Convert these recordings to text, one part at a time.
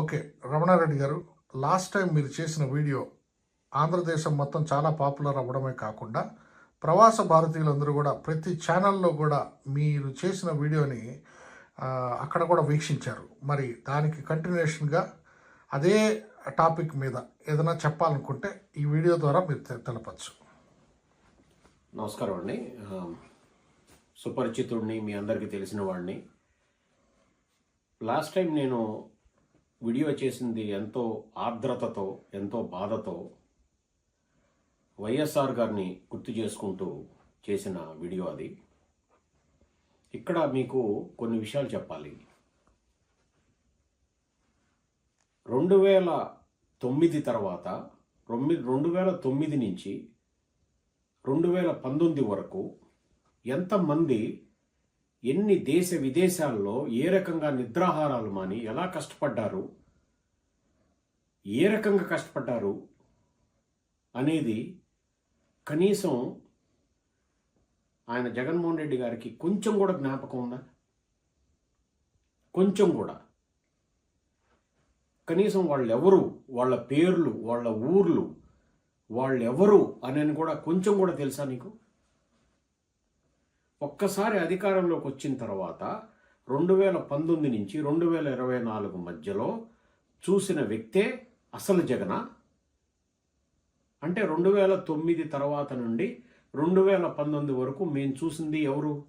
Okay Ramanareddy గారు last time మీరు చేసిన వీడియో ఆంధ్రదేశం మొత్తం చాలా పాపులర్ అవ్వడమే కాకుండా ప్రవాస భారతీయులందరూ కూడా ప్రతి ఛానల్లో కూడా మీరు చేసిన వీడియోని అక్కడ కూడా వీక్షించారు. మరి దానికి కంటిన్యూషన్గా అదే టాపిక్ మీద ఏదైనా చెప్పాలనుకుంటే ఈ వీడియో ద్వారా మీరు తెలపచ్చు. నమస్కారం అండి. సుపరిచితుడిని మీ అందరికీ తెలిసిన వాడిని. లాస్ట్ టైం నేను వీడియో చేసింది ఎంతో ఆర్ద్రతతో ఎంతో బాధతో వైఎస్ఆర్ గారిని గుర్తు చేసుకుంటూ చేసిన వీడియో అది. ఇక్కడ మీకు కొన్ని విషయాలు చెప్పాలి. రెండు వేల తొమ్మిది తర్వాత రెండు వేల తొమ్మిది నుంచి రెండు వేల పంతొమ్మిది వరకు ఎంతమంది ఎన్ని దేశ విదేశాల్లో ఏ రకంగా నిద్రాహారాలు మాని ఎలా కష్టపడ్డారు ఏ రకంగా కష్టపడ్డారు అనేది కనీసం ఆయన జగన్మోహన్ రెడ్డి గారికి కొంచెం కూడా జ్ఞాపకం ఉందా? కొంచెం కూడా. కనీసం వాళ్ళెవరు వాళ్ళ పేర్లు వాళ్ళ ఊర్లు వాళ్ళెవరు అని కూడా కొంచెం కూడా తెలుసా నీకు? ఒక్కసారి అధికారంలోకి వచ్చిన తర్వాత రెండు వేల పంతొమ్మిది నుంచి రెండు వేల ఇరవై నాలుగు మధ్యలో చూసిన వ్యక్తే అసలు జగన? అంటే రెండు వేల తొమ్మిది తర్వాత నుండి రెండు వేల పంతొమ్మిది వరకు మేము చూసింది ఎవరు?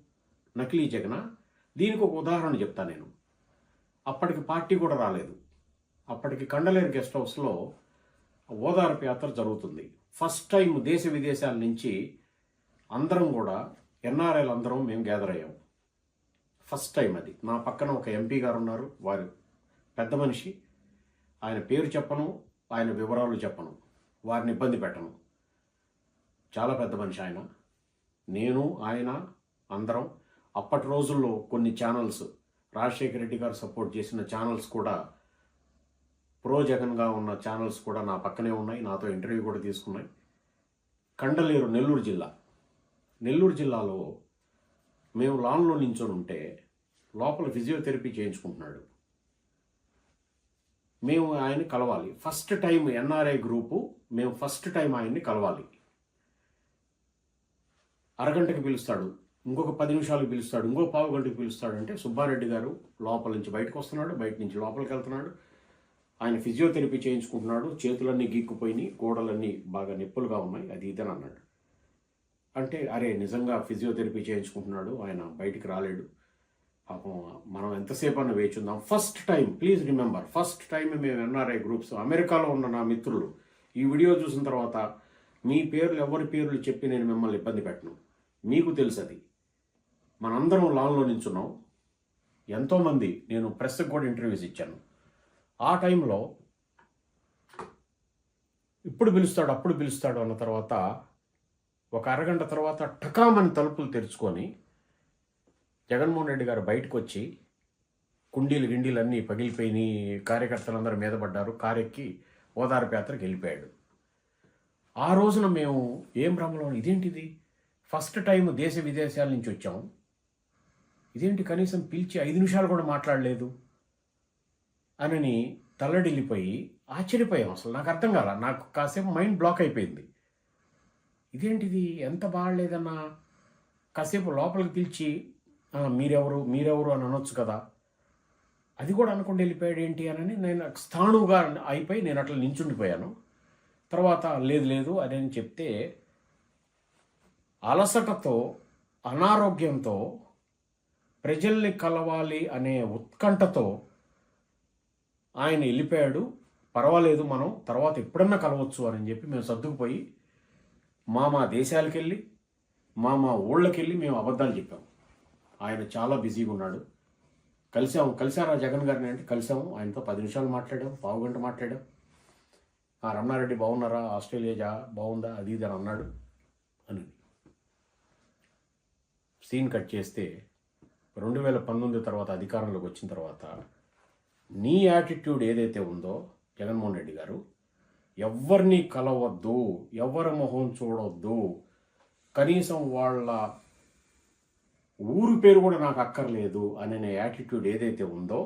నకిలీ జగన? దీనికి ఒక ఉదాహరణ చెప్తా నేను. అప్పటికి పార్టీ కూడా రాలేదు. అప్పటికి కండలేరు గెస్ట్ హౌస్లో ఓదార్పు యాత్ర జరుగుతుంది. ఫస్ట్ టైం దేశ విదేశాల నుంచి అందరం కూడా ఎన్ఆర్ఐలు అందరం మేము గ్యాదర్ అయ్యాము ఫస్ట్ టైం అది. నా పక్కన ఒక ఎంపీ గారు ఉన్నారు. వారు పెద్ద మనిషి. ఆయన పేరు చెప్పను ఆయన వివరాలు చెప్పను. వారిని ఇబ్బంది పెట్టను. చాలా పెద్ద మనిషి ఆయన. నేను ఆయన అందరం. అప్పటి రోజుల్లో కొన్ని ఛానల్స్ రాజశేఖర రెడ్డి గారు సపోర్ట్ చేసిన ఛానల్స్ కూడా ప్రో జగన్గా ఉన్న ఛానల్స్ కూడా నా పక్కనే ఉన్నాయి. నాతో ఇంటర్వ్యూ కూడా తీసుకున్నాయి. కండలేరు నెల్లూరు జిల్లా. నెల్లూరు జిల్లాలో మేము లాన్లో నించొని ఉంటే లోపల ఫిజియోథెరపీ చేయించుకుంటున్నాడు. మేము ఆయన్ని కలవాలి. ఫస్ట్ టైం ఎన్ఆర్ఐ గ్రూపు మేము ఫస్ట్ టైం ఆయన్ని కలవాలి. అరగంటకి పిలుస్తాడు ఇంకొక పది నిమిషాలకు పిలుస్తాడు ఇంకో పావు గంటకు పిలుస్తాడు అంటే సుబ్బారెడ్డి గారు లోపల నుంచి బయటకు వస్తున్నాడు బయట నుంచి లోపలికి వెళ్తున్నాడు. ఆయన ఫిజియోథెరపీ చేయించుకుంటున్నాడు. చేతులన్నీ గీక్కుపోయినాయి గోడలన్నీ బాగా నొప్పులుగా ఉన్నాయి అది ఇదని అన్నాడు. అంటే అరే నిజంగా ఫిజియోథెరపీ చేయించుకుంటున్నాడు ఆయన బయటికి రాలేడు. పాపం మనం ఎంతసేపు అన్న వేచుందాం. First time please remember first time మేము ఎన్ఆర్ఐ గ్రూప్స్ అమెరికాలో ఉన్న నా మిత్రులు ఈ వీడియో చూసిన తర్వాత మీ పేర్లు ఎవరి పేర్లు చెప్పి నేను మిమ్మల్ని ఇబ్బంది పెట్టను. మీకు తెలుసు అది మనందరం లాన్లో నించున్నాం. ఎంతోమంది నేను ప్రెస్కి కూడా ఇంటర్వ్యూస్ ఇచ్చాను. ఆ టైంలో ఇప్పుడు పిలుస్తాడు అప్పుడు పిలుస్తాడు అన్న తర్వాత ఒక అరగంట తర్వాత టకామని తలుపులు తెరుచుకొని జగన్మోహన్ రెడ్డి గారు బయటకు వచ్చి కుండీలు గిండీలు అన్నీ పగిలిపోయినాయి కార్యకర్తలందరూ మీద పడ్డారు కారెక్కి ఓదార్పు వెళ్ళిపోయాడు. ఆ రోజున మేము ఏం భ్రమలో ఇదేంటిది? ఫస్ట్ టైం దేశ విదేశాల నుంచి వచ్చాం. ఇదేంటి కనీసం పిలిచి ఐదు నిమిషాలు కూడా మాట్లాడలేదు? అనని తల్లడిల్లిపోయి ఆశ్చర్యపోయాం అసలు. నాకు అర్థం కాల నాకు కాసేపు మైండ్ బ్లాక్ అయిపోయింది. ఇదేంటిది? ఎంత బాగలేదన్నా? కాసేపు లోపలికి పిలిచి మీరెవరు? మీరెవరు? అని అనొచ్చు కదా. అది కూడా అనుకుంటూ వెళ్ళిపోయాడు ఏంటి అని నేను స్థాణువుగా అయిపోయి నేను అట్లా నించుండిపోయాను. తర్వాత లేదు లేదు అని అని చెప్తే అలసటతో అనారోగ్యంతో ప్రజల్ని కలవాలి అనే ఉత్కంఠతో ఆయన వెళ్ళిపోయాడు. పర్వాలేదు మనం తర్వాత ఎప్పుడన్నా కలవచ్చు అని చెప్పి మేము సర్దుకుపోయి మా మా దేశాలకు వెళ్ళి మా మా ఊళ్ళకి వెళ్ళి మేము అబద్ధాలు చెప్పాం. ఆయన చాలా బిజీగా ఉన్నాడు. కలిసాము కలిసారా జగన్ గారిని అంటే కలిసాము. ఆయనతో పది నిమిషాలు మాట్లాడాం పావు గంట మాట్లాడాం. ఆ రమణారెడ్డి బాగున్నారా? ఆస్ట్రేలియా జా బాగుందా? అది ఇది అని అన్నాడు. అని. సీన్ కట్ చేస్తే రెండు వేల పంతొమ్మిది తర్వాత అధికారంలోకి వచ్చిన తర్వాత నీ యాటిట్యూడ్ ఏదైతే ఉందో జగన్మోహన్ రెడ్డి గారు ఎవరిని కలవద్దు ఎవరి మొహం చూడొద్దు. కనీసం వాళ్ళ ఊరు పేరు కూడా నాకు అక్కర్లేదు అనే యాటిట్యూడ్ ఏదైతే ఉందో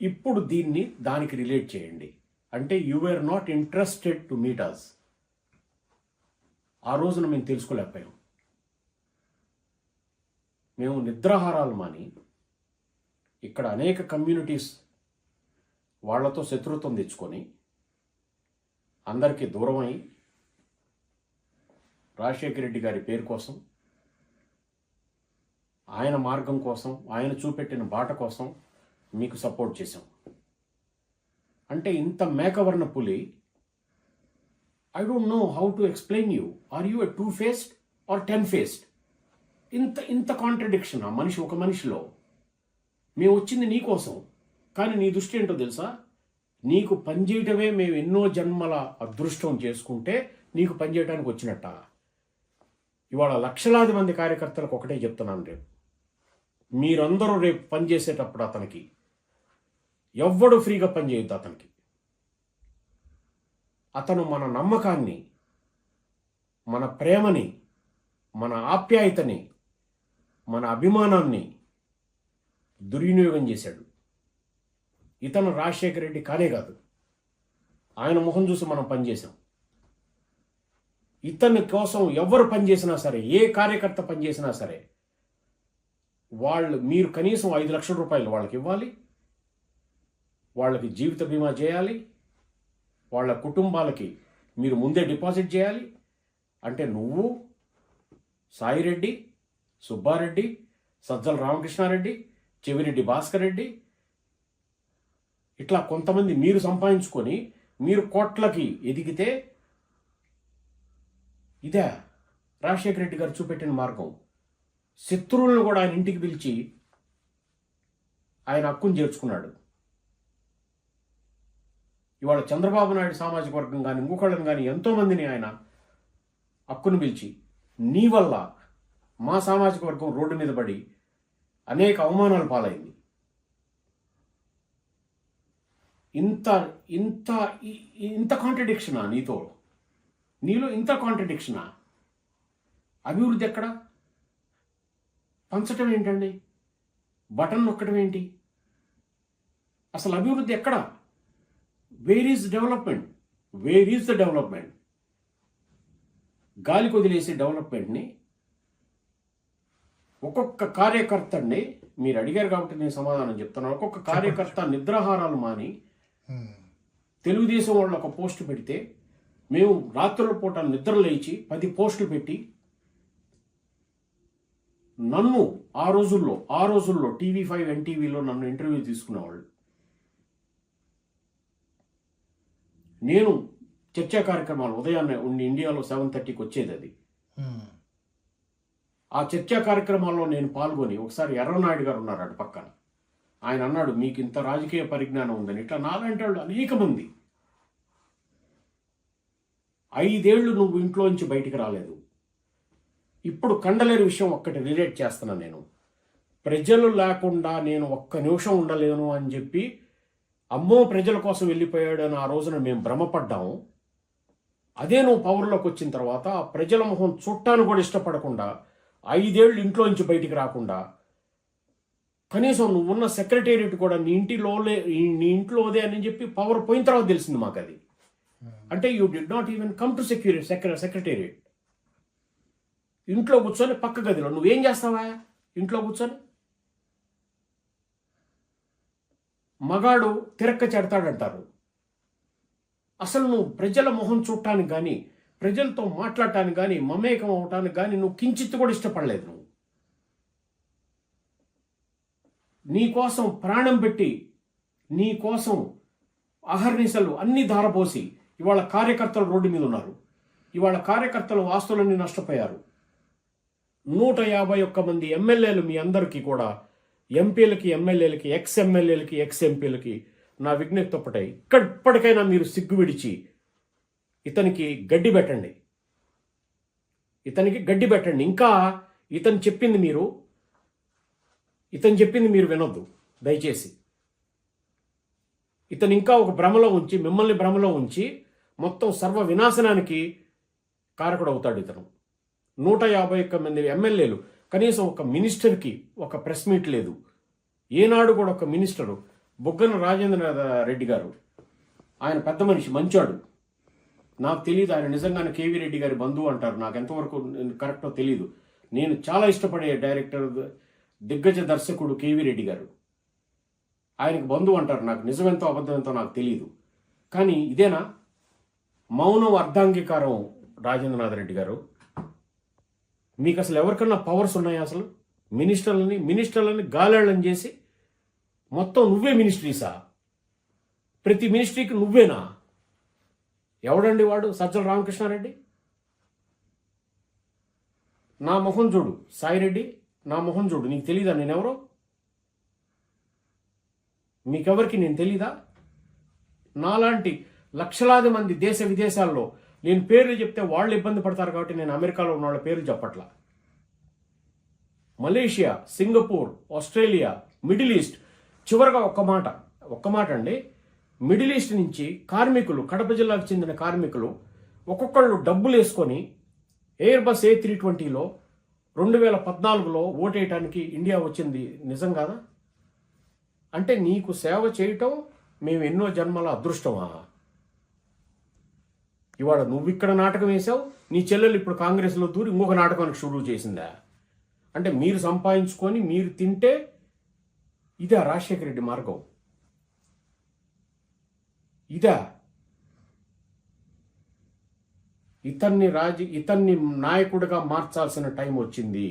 ఇప్పుడు దీన్ని దానికి రిలేట్ చేయండి. అంటే you are not interested to meet us ఆ రోజున మేము తెలుసుకోలేకపోయాం. మేము నిద్రాహారాలు మాని ఇక్కడ అనేక కమ్యూనిటీస్ వాళ్ళతో శత్రుత్వం తెచ్చుకొని అందరికీ దూరమై రాజశేఖర రెడ్డి గారి పేరు కోసం ఆయన మార్గం కోసం ఆయన చూపెట్టిన బాట కోసం మీకు సపోర్ట్ చేశాం. అంటే ఇంత మేకవర్ణ పులి I don't know how to explain you are you a two faced or ten faced ఇంత ఇంత కాంట్రడిక్షన్ ఆ? మనిషి ఒక మనిషిలో. మేము వచ్చింది నీకోసం కానీ నీ దృష్టి ఏంటో తెలుసా? నీకు పనిచేయటమే మేము ఎన్నో జన్మల అదృష్టం చేసుకుంటే నీకు పనిచేయడానికి వచ్చినట్ట? ఇవాళ లక్షలాది మంది కార్యకర్తలకు ఒకటే చెప్తున్నాను రేపు. మీరందరూ రేపు పనిచేసేటప్పుడు అతనికి. ఎవ్వడు ఫ్రీగా పనిచేయద్దు అతనికి. అతను మన నమ్మకాన్ని మన ప్రేమని మన ఆప్యాయతని మన అభిమానాన్ని దుర్వినియోగం చేశాడు. ఇతను రాజశేఖర రెడ్డి కానే కాదు. ఆయన ముఖం చూసి మనం పనిచేసాం ఇతని కోసం ఎవరు పనిచేసినా సరే ఏ కార్యకర్త పనిచేసినా సరే వాళ్ళు మీరు కనీసం ఐదు లక్షల రూపాయలు వాళ్ళకి ఇవ్వాలి వాళ్ళకి జీవిత బీమా చేయాలి వాళ్ళ కుటుంబాలకి మీరు ముందే డిపాజిట్ చేయాలి. అంటే నువ్వు సాయిరెడ్డి సుబ్బారెడ్డి సజ్జల రామకృష్ణారెడ్డి చెవిరెడ్డి భాస్కర్ రెడ్డి ఇట్లా కొంతమంది మీరు సంపాదించుకొని మీరు కోట్లకి ఎదిగితే ఇదే రాజశేఖర రెడ్డి గారు చూపెట్టిన మార్గం. శత్రువులను కూడా ఆయన ఇంటికి పిలిచి ఆయన హక్కును చేర్చుకున్నాడు. ఇవాళ చంద్రబాబు నాయుడు సామాజిక వర్గం కానీ ఇంకొకళ్ళని కానీ ఎంతోమందిని ఆయన హక్కును పిలిచి నీ వల్ల మా సామాజిక వర్గం రోడ్డు మీద పడి అనేక అవమానాలు పాలైంది. ఇంత ఇంత ఇంత కాంట్రడిక్షనా నీతో? నీలో ఇంత కాంట్రడిక్షనా అభివృద్ధి ఎక్కడ? పంచటం ఏంటండి? బటన్ నొక్కడం ఏంటి? అసలు అభివృద్ధి ఎక్కడ? Where is development where is the development గాలికి వదిలేసే డెవలప్మెంట్ని ఒక్కొక్క కార్యకర్తని మీరు అడిగారు కాబట్టి నేను సమాధానం చెప్తున్నాను. ఒక్కొక్క కార్యకర్త నిద్రాహారాలు మాని తెలుగుదేశం వాళ్ళు ఒక పోస్ట్ పెడితే మేము రాత్రుల పూట నిద్ర లేచి పది పోస్టులు పెట్టి నన్ను ఆ రోజుల్లో ఆ రోజుల్లో టీవీ ఫైవ్ ఎన్టీవీలో నన్ను ఇంటర్వ్యూ తీసుకునేవాళ్ళు నేను చర్చా కార్యక్రమాలు ఉదయాన్నే ఉండి ఇండియాలో సెవెన్ థర్టీకి వచ్చేది అది. ఆ చర్చా కార్యక్రమాల్లో నేను పాల్గొని ఒకసారి ఎర్రనాయుడు గారు ఉన్నారు అటు పక్కన. ఆయన అన్నాడు మీకు ఇంత రాజకీయ పరిజ్ఞానం ఉందని. ఇట్లా నాలాంటి వాళ్ళు అనేక మంది ఐదేళ్ళు నువ్వు ఇంట్లోంచి బయటికి రాలేదు. ఇప్పుడు కండలేరు విషయం ఒక్కటి రిలేట్ చేస్తున్నాను నేను. ప్రజలు లేకుండా నేను ఒక్క నిమిషం ఉండలేను అని చెప్పి అమ్మో ప్రజల కోసం వెళ్ళిపోయాడు అని ఆ రోజున మేము భ్రమపడ్డాము. అదే నువ్వు పవర్లోకి వచ్చిన తర్వాత ఆ ప్రజల మొహం చుట్టాను కూడా ఇష్టపడకుండా ఐదేళ్ళు ఇంట్లో నుంచి బయటికి రాకుండా కనీసం నువ్వున్న సెక్రటేరియట్ కూడా నీ ఇంటిలోలే నీ ఇంట్లోదే అని చెప్పి పవర్ పోయిన తర్వాత తెలిసింది మాకు అది అంటే you did not even come to security secretariat ఇంట్లో కూర్చొని పక్క గదిలో నువ్వేం చేస్తావా? ఇంట్లో కూర్చొని? మగాడు తిరక్క చెడతాడంటారు. అసలు నువ్వు ప్రజల మొహం చూడటానికి కానీ ప్రజలతో మాట్లాడటానికి కానీ మమేకం అవటానికి కానీ నువ్వు కించిత్ కూడా ఇష్టపడలేదు నువ్వు నీ కోసం ప్రాణం పెట్టి నీ కోసం అహర్నిశలు అన్ని ధారపోసి ఇవాళ కార్యకర్తలు రోడ్డు మీద ఉన్నారు. ఇవాళ కార్యకర్తలు ఆస్తులన్నీ నష్టపోయారు. నూట యాభై ఒక్క మంది ఎమ్మెల్యేలు మీ అందరికీ కూడా ఎంపీలకి ఎమ్మెల్యేలకి ఎక్స్ ఎమ్మెల్యేలకి ఎక్స్ ఎంపీలకి నా విజ్ఞప్తి ఒక్కటే ఇక్కడ ఇప్పటికైనా మీరు సిగ్గు విడిచి ఇతనికి గడ్డి పెట్టండి. ఇతనికి గడ్డి పెట్టండి. ఇంకా ఇతను చెప్పింది మీరు ఇతను చెప్పింది మీరు వినొద్దు. దయచేసి. ఇతను ఇంకా ఒక భ్రమలో ఉంచి మిమ్మల్ని భ్రమలో ఉంచి మొత్తం సర్వ వినాశనానికి కారకుడు అవుతాడు ఇతను. నూట యాభై ఒక్క మంది ఎమ్మెల్యేలు కనీసం ఒక మినిస్టర్కి ఒక ప్రెస్ మీట్ లేదు. ఏనాడు కూడా ఒక మినిస్టరు బుగ్గన రాజేంద్ర రెడ్డి గారు. ఆయన పెద్ద మనిషి మంచాడు. నాకు తెలియదు ఆయన నిజంగానే కేవీ రెడ్డి గారి బంధువు అంటారు. నాకు ఎంతవరకు కరెక్టో తెలియదు నేను చాలా ఇష్టపడే డైరెక్టర్ దిగ్గజ దర్శకుడు కేవీ రెడ్డి గారు. ఆయనకు బంధువు అంటారు నాకు నిజమెంతో అబద్ధమెంతో నాకు తెలియదు కానీ ఇదేనా? మౌనం అర్ధాంగీకారం రాజేంద్రనాథ్ రెడ్డి గారు. మీకు అసలు ఎవరికన్నా పవర్స్ ఉన్నాయా అసలు? మినిస్టర్లని మినిస్టర్లని గాలేళ్ళని చేసి మొత్తం నువ్వే మినిస్ట్రీసా? ప్రతి మినిస్ట్రీకి నువ్వేనా? ఎవడండి వాడు? సజ్జల రామకృష్ణారెడ్డి? నా మొహం చూడు సాయిరెడ్డి. నా మొహం చూడు నీకు తెలీదా నేనెవరో? మీకెవరికి నేను తెలీదా? నాలాంటి లక్షలాది మంది దేశ విదేశాల్లో నేను పేర్లు చెప్తే వాళ్ళు ఇబ్బంది పడతారు కాబట్టి నేను అమెరికాలో ఉన్న వాళ్ళ పేర్లు చెప్పట్లా. Malaysia Singapore Australia Middle East చివరగా ఒక్క మాట ఒక్క మాట అండి. మిడిల్ ఈస్ట్ నుంచి కార్మికులు కడప జిల్లాకు చెందిన కార్మికులు ఒక్కొక్కళ్ళు డబ్బులు వేసుకొని ఎయిర్ బస్ ఏ త్రీ ట్వంటీలో రెండు వేల పద్నాలుగులో ఓటేయటానికి ఇండియా వచ్చింది. నిజం కాదా? అంటే నీకు సేవ చేయటం మేము ఎన్నో జన్మల అదృష్టమా? ఇవాళ నువ్వు ఇక్కడ నాటకం వేసావు నీ చెల్లెలు ఇప్పుడు కాంగ్రెస్లో దూరి ఇంకొక నాటకానికి షురూ చేసిందా? అంటే మీరు సంపాదించుకొని మీరు తింటే ఇదా రాజశేఖర రెడ్డి మార్గం. ఇదా ఇతన్ని రాజు ఇతన్ని నాయకుడిగా మార్చాల్సిన టైం వచ్చింది.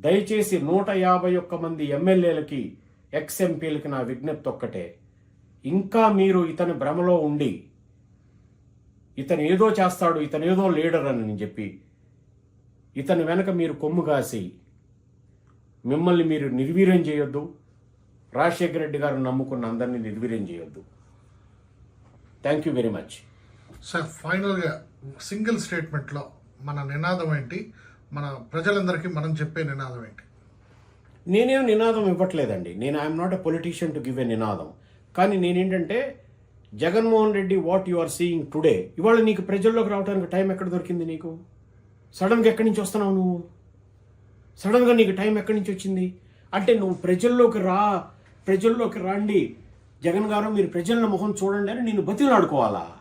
దయచేసి నూట యాభై ఒక్క మంది ఎమ్మెల్యేలకి ఎక్స్ ఎంపీలకి నా విజ్ఞప్తి ఒక్కటే. ఇంకా మీరు ఇతని భ్రమలో ఉండి ఇతను ఏదో చేస్తాడు ఇతను ఏదో లీడర్ అని చెప్పి ఇతని వెనక మీరు కొమ్ము కాసి మిమ్మల్ని మీరు నిర్వీర్యం చేయొద్దు. రాజశేఖర రెడ్డి గారు నమ్ముకున్న అందరినీ నిర్వీర్యం చేయొద్దు. Thank you very much. Sir ఫైనల్గా సింగిల్ స్టేట్మెంట్లో మన నినాదం ఏంటి? మన ప్రజలందరికీ మనం చెప్పే నినాదం ఏంటి? నేనేం నినాదం ఇవ్వట్లేదండి. నేను I'm not a politician to give a నినాదం. కానీ నేనేంటంటే Jaganmohan Reddy what you are seeing today ఇవాళ నీకు ప్రజల్లోకి రావడానికి టైం ఎక్కడ దొరికింది నీకు? సడన్గా ఎక్కడి నుంచి వస్తున్నావు నువ్వు? సడన్గా నీకు టైం ఎక్కడి నుంచి వచ్చింది? అంటే నువ్వు ప్రజల్లోకి రా ప్రజల్లోకి రండి. జగన్ గారు మీరు ప్రజల ముఖం చూడండి అని నిన్ను బతిలాడుకోవాలా?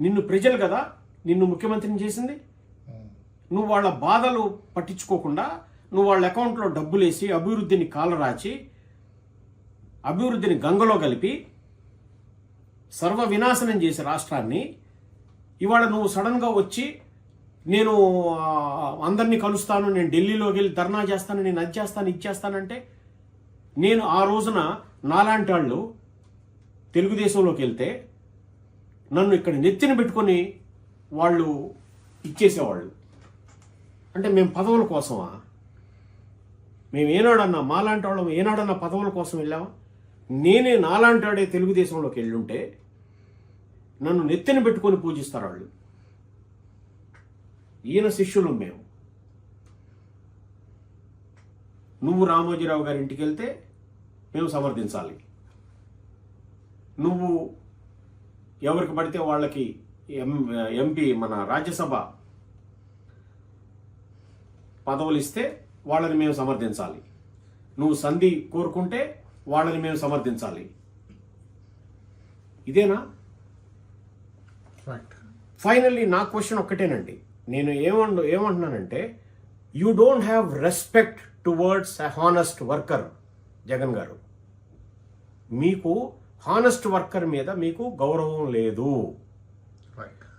నిన్ను ప్రజలు కదా నిన్ను ముఖ్యమంత్రిని చేసింది. నువ్వు వాళ్ళ బాధలు పట్టించుకోకుండా నువ్వు వాళ్ళ అకౌంట్లో డబ్బులు వేసి అభివృద్ధిని కాలరాచి అభివృద్ధిని గంగలో కలిపి సర్వ వినాశనం చేసే రాష్ట్రాన్ని ఇవాళ నువ్వు సడన్గా వచ్చి నేను అందరినీ కలుస్తాను నేను ఢిల్లీలోకి వెళ్ళి ధర్నా చేస్తాను నేను అది చేస్తాను ఇది చేస్తానంటే నేను ఆ రోజున నాలాంటి వాళ్ళు తెలుగుదేశంలోకి వెళ్తే నన్ను ఇక్కడ నెత్తిన పెట్టుకొని వాళ్ళు ఇచ్చేసేవాళ్ళు. అంటే మేము పదవుల కోసమా? మేము ఏనాడన్నా మాలాంటి వాళ్ళం ఏనాడన్నా పదవుల కోసం వెళ్ళామా నేనే నాలాంటి వాడే తెలుగుదేశంలోకి వెళ్ళుంటే నన్ను నెత్తిన పెట్టుకొని పూజిస్తారు వాళ్ళు. ఈయన శిష్యులు మేము నువ్వు రామోజీరావు గారి ఇంటికి వెళ్తే మేము సమర్థించాలి. నువ్వు ఎవరికి పడితే వాళ్ళకి ఎం ఎంపీ మన రాజ్యసభ పదవులు ఇస్తే వాళ్ళని మేము సమర్థించాలి. నువ్వు సంధి కోరుకుంటే వాళ్ళని మేము సమర్థించాలి. ఇదేనా? ఫైనల్లీ నా క్వశ్చన్ ఒక్కటేనండి. నేను ఏమండు ఏమంటున్నానంటే you don't have respect towards a honest worker Jagan garu. మీకు హానెస్ట్ వర్కర్ మీద మీకు గౌరవం లేదు.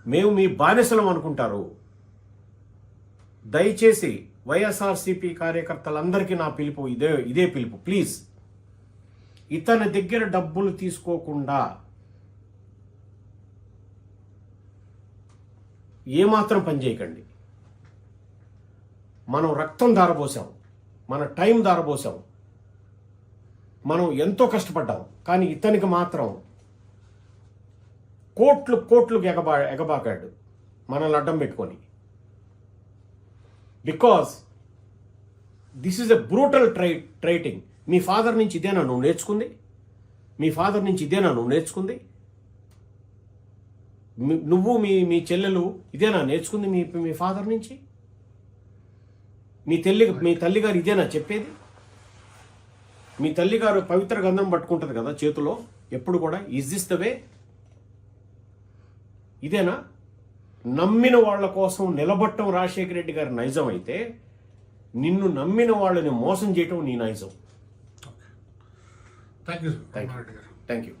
మేము మీ బానిసలం అనుకుంటారు. దయచేసి వైఎస్ఆర్సీపీ కార్యకర్తలందరికీ నా పిలుపు ఇదే ఇదే పిలుపు. ప్లీజ్. ఇతని దగ్గర డబ్బులు తీసుకోకుండా ఏమాత్రం పని చేయకండి. మనం రక్తం దారబోసాం. మన టైం దారబోసాం. మనం ఎంతో కష్టపడ్డాం. కానీ ఇతనికి మాత్రం కోట్లు కోట్లు ఎగబా ఎగబాకాడు. మనల్ని అడ్డం పెట్టుకొని. Because this is a brutal try ట్రైటింగ్ మీ ఫాదర్ నుంచి ఇదేనా నువ్వు నేర్చుకుంది. మీ ఫాదర్ నుంచి ఇదేనా నువ్వు నేర్చుకుంది. నువ్వు మీ మీ చెల్లెలు ఇదేనా నేర్చుకుంది మీ మీ ఫాదర్ నుంచి. మీ తల్లి మీ తల్లిగారు ఇదేనా చెప్పేది. మీ తల్లి గారు పవిత్ర గంధం పట్టుకుంటది కదా చేతిలో ఎప్పుడు కూడా? ఇజ్ దిస్ ద వే ఇదేనా? నమ్మిన వాళ్ళ కోసం నిలబట్టం రాజశేఖర రెడ్డి గారి నైజం అయితే నిన్ను నమ్మిన వాళ్ళని మోసం చేయటం నీ నైజం. Thank you thank you